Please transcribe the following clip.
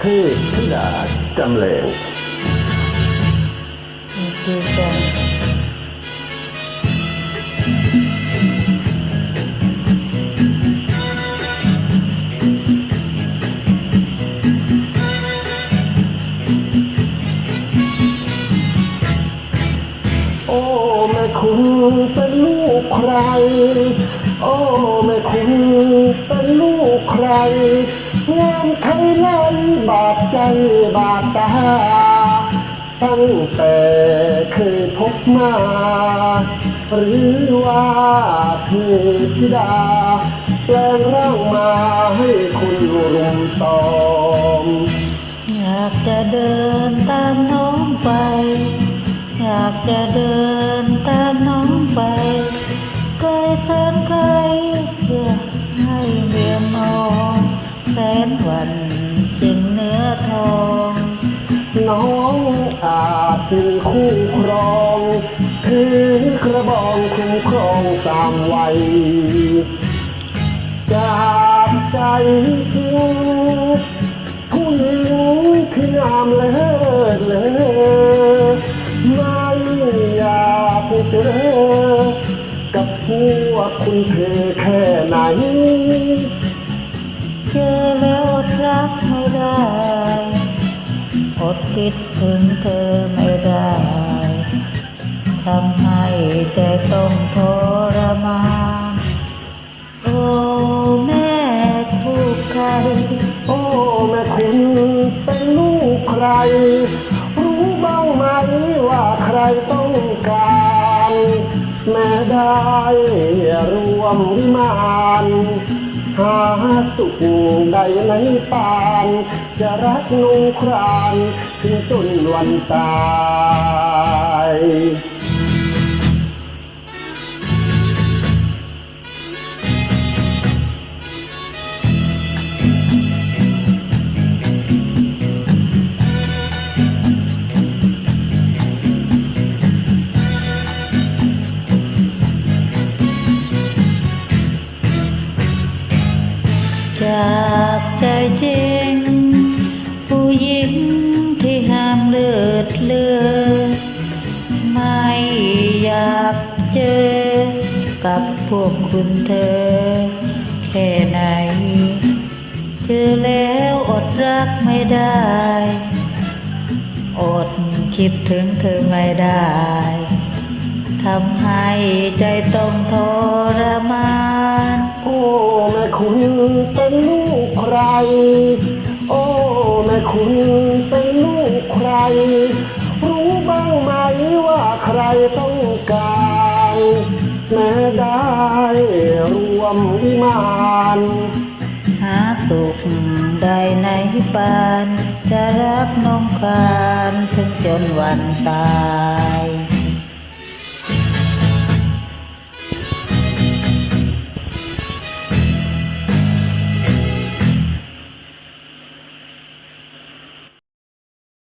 เทพธิดาจำแรงดีจังโอ้แม่คุณเป็นลูกใคร โอ้แม่คุณเป็นลูกใคร งามไทยแลนด์บาดใจบาดตา ตั้งแต่เคยพบมา หรือว่าเทพธิดา แปลงร่างมาให้คุณรุมตอม อยากจะเดินตามน้องไป อยากจะเดินตาม จึงเนื้อทองน้องอาจมีคู่ครอง คือกระบองคุ้มครองสามวัยจากใจจริงผู้หญิงที่งามเลิศเลอไม่อยากเจอกับพวกคุณเธอแค่ไหนเจอแล้ว ได้อดคิดถึงเธอไม่ได้ทำให้ใจต้องทรมานโอ้แม่คู่ใครโอ้แม่คุณเป็นลูกใคร รู้บ้างไหมว่าใครต้องการ แม่ได้รวมวิมาน หาสุขใดในปาน จะรักนุงครานถึงจนวันตาย จากใจจริง ผู้หญิงที่ห้ามเลือดเลือดไม่อยากเจอ กับพวกคุณเธอ แค่ไหน เจอแล้วอดรักไม่ได้ อดคิดถึงเธอไม่ได้ ทำให้ใจต้องทร โอ้แม่คุณเป็นลูกใคร รู้บ้างไหมว่าใครต้องการแม้ได้รวมวิมานหาสุขใดในปาน จะรักน้องคานถึงจนวันตาย